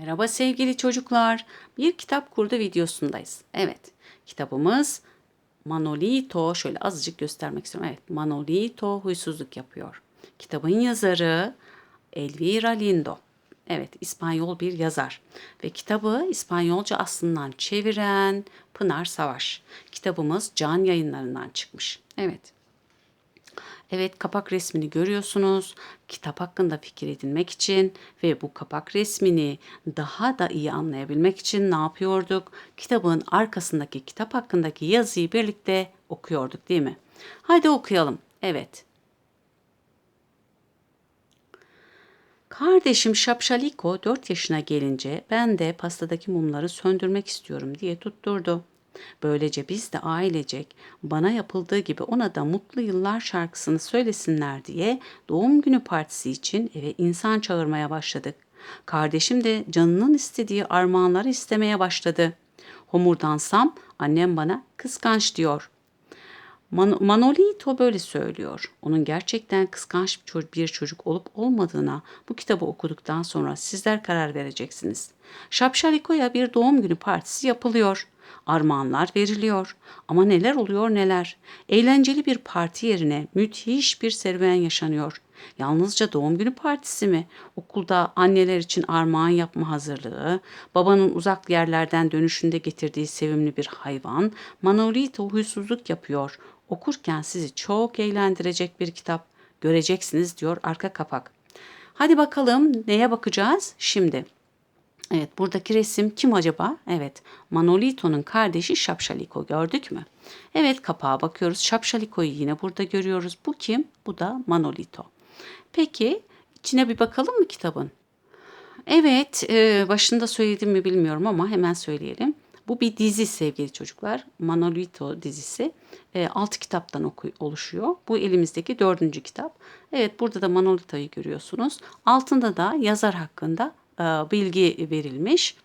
Merhaba sevgili çocuklar. Bir kitap kurdu videosundayız. Evet, kitabımız Manolito. Şöyle azıcık göstermek istiyorum. Evet, Manolito huysuzluk yapıyor. Kitabın yazarı Elvira Lindo. Evet, İspanyol bir yazar. Ve kitabı İspanyolca aslından çeviren Pınar Savaş. Kitabımız Can Yayınlarından çıkmış. Evet, Evet kapak resmini görüyorsunuz. Kitap hakkında fikir edinmek için ve bu kapak resmini daha da iyi anlayabilmek için ne yapıyorduk? Kitabın arkasındaki kitap hakkındaki yazıyı birlikte okuyorduk değil mi? Haydi okuyalım. Evet. Kardeşim Şapşaliko 4 yaşına gelince ben de pastadaki mumları söndürmek istiyorum diye tutturdu. Böylece biz de ailecek bana yapıldığı gibi ona da mutlu yıllar şarkısını söylesinler diye doğum günü partisi için eve insan çağırmaya başladık. Kardeşim de canının istediği armağanları istemeye başladı. Homurdansam annem bana kıskanç diyor. Man- Manolito böyle söylüyor. Onun gerçekten kıskanç bir çocuk, olup olmadığına bu kitabı okuduktan sonra sizler karar vereceksiniz. Şapşaliko'ya bir doğum günü partisi yapılıyor. Armağanlar veriliyor. Ama neler oluyor neler. Eğlenceli bir parti yerine müthiş bir serüven yaşanıyor. Yalnızca doğum günü partisi mi? Okulda anneler için armağan yapma hazırlığı, babanın uzak yerlerden dönüşünde getirdiği sevimli bir hayvan, Manolito huysuzluk yapıyor. Okurken sizi çok eğlendirecek bir kitap göreceksiniz diyor arka kapak. Hadi bakalım neye bakacağız şimdi? Evet buradaki resim kim acaba? Evet Manolito'nun kardeşi Şapşaliko gördük mü? Evet kapağa bakıyoruz. Şapşaliko'yu yine burada görüyoruz. Bu kim? Bu da Manolito. Peki içine bir bakalım mı kitabın? Evet e, başında söyledim mi bilmiyorum ama hemen söyleyelim. Bu bir dizi sevgili çocuklar. Manolito dizisi. E, 6 kitaptan oluşuyor. Bu elimizdeki dördüncü kitap. Evet burada da Manolito'yu görüyorsunuz. Altında da yazar hakkında bilgi verilmiş.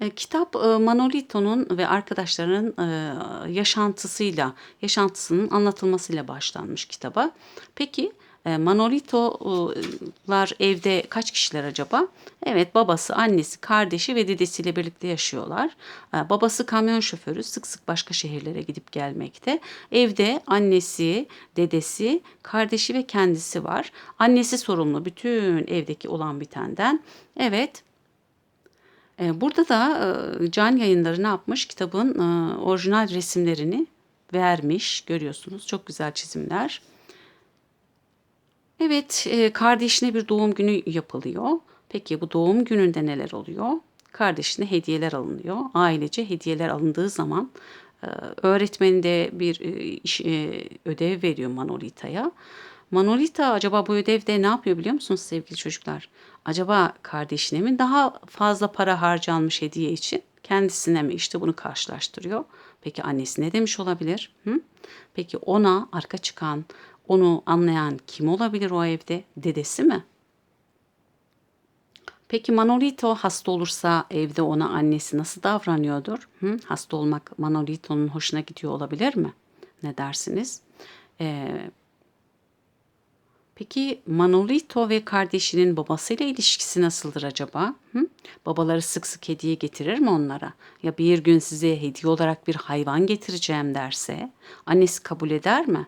E, Kitap e, Manolito'nun ve arkadaşlarının e, yaşantısıyla, yaşantısının anlatılmasıyla başlanmış kitaba. Peki e, Manolito'lar evde kaç kişiler acaba? Evet babası, annesi, kardeşi ve dedesiyle birlikte yaşıyorlar. E, Babası kamyon şoförü sık sık başka şehirlere gidip gelmekte. Evde annesi, dedesi, kardeşi ve kendisi var. Annesi sorumlu bütün evdeki olan bitenden. Evet e, Burada da e, Can Yayınları ne yapmış? Kitabın e, orijinal resimlerini vermiş. Görüyorsunuz çok güzel çizimler. Evet, e, kardeşine bir doğum günü yapılıyor. Peki bu doğum gününde neler oluyor? Kardeşine hediyeler alınıyor. Ailece hediyeler alındığı zaman e, öğretmeni de bir e, iş, e, ödev veriyor Manolita'ya. Manolita acaba bu ödevde ne yapıyor biliyor musunuz sevgili çocuklar? Acaba kardeşine mi daha fazla para harcanmış hediye için? Kendisine mi? İşte bunu karşılaştırıyor. Peki annesi ne demiş olabilir? Hı? Peki ona arka çıkan, onu anlayan kim olabilir o evde? Dedesi mi? Peki Manolito hasta olursa evde ona annesi nasıl davranıyordur? Hı? Hasta olmak Manolito'nun hoşuna gidiyor olabilir mi? Ne dersiniz? Ee, Peki Manolito ve kardeşinin babasıyla ilişkisi nasıldır acaba? Hı? Babaları sık sık hediye getirir mi onlara? Ya bir gün size hediye olarak bir hayvan getireceğim derse, annesi kabul eder mi?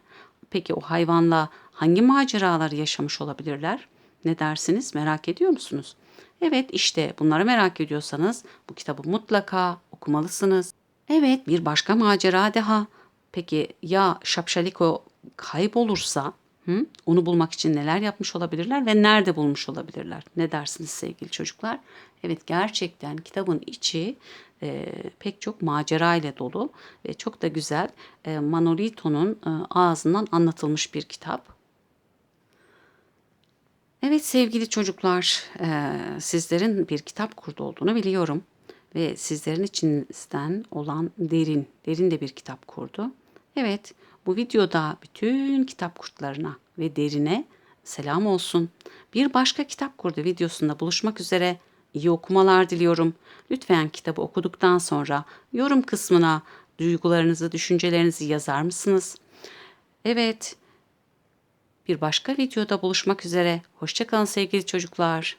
Peki o hayvanla hangi maceralar yaşamış olabilirler? Ne dersiniz? Merak ediyor musunuz? Evet işte bunları merak ediyorsanız bu kitabı mutlaka okumalısınız. Evet bir başka macera daha. Peki ya Şapşaliko kaybolursa Hı? Onu bulmak için neler yapmış olabilirler ve nerede bulmuş olabilirler? Ne dersiniz sevgili çocuklar? Evet gerçekten kitabın içi e, pek çok macera ile dolu ve çok da güzel e, Manolito'nun e, ağzından anlatılmış bir kitap. Evet sevgili çocuklar, e, sizlerin bir kitap kurdu olduğunu biliyorum ve sizlerin içinizden olan Derin, Derin de bir kitap kurdu. Evet, bu videoda bütün kitap kurtlarına ve derine selam olsun. Bir başka kitap kurdu videosunda buluşmak üzere. İyi okumalar diliyorum. Lütfen kitabı okuduktan sonra yorum kısmına duygularınızı, düşüncelerinizi yazar mısınız? Evet. Bir başka videoda buluşmak üzere. Hoşçakalın sevgili çocuklar.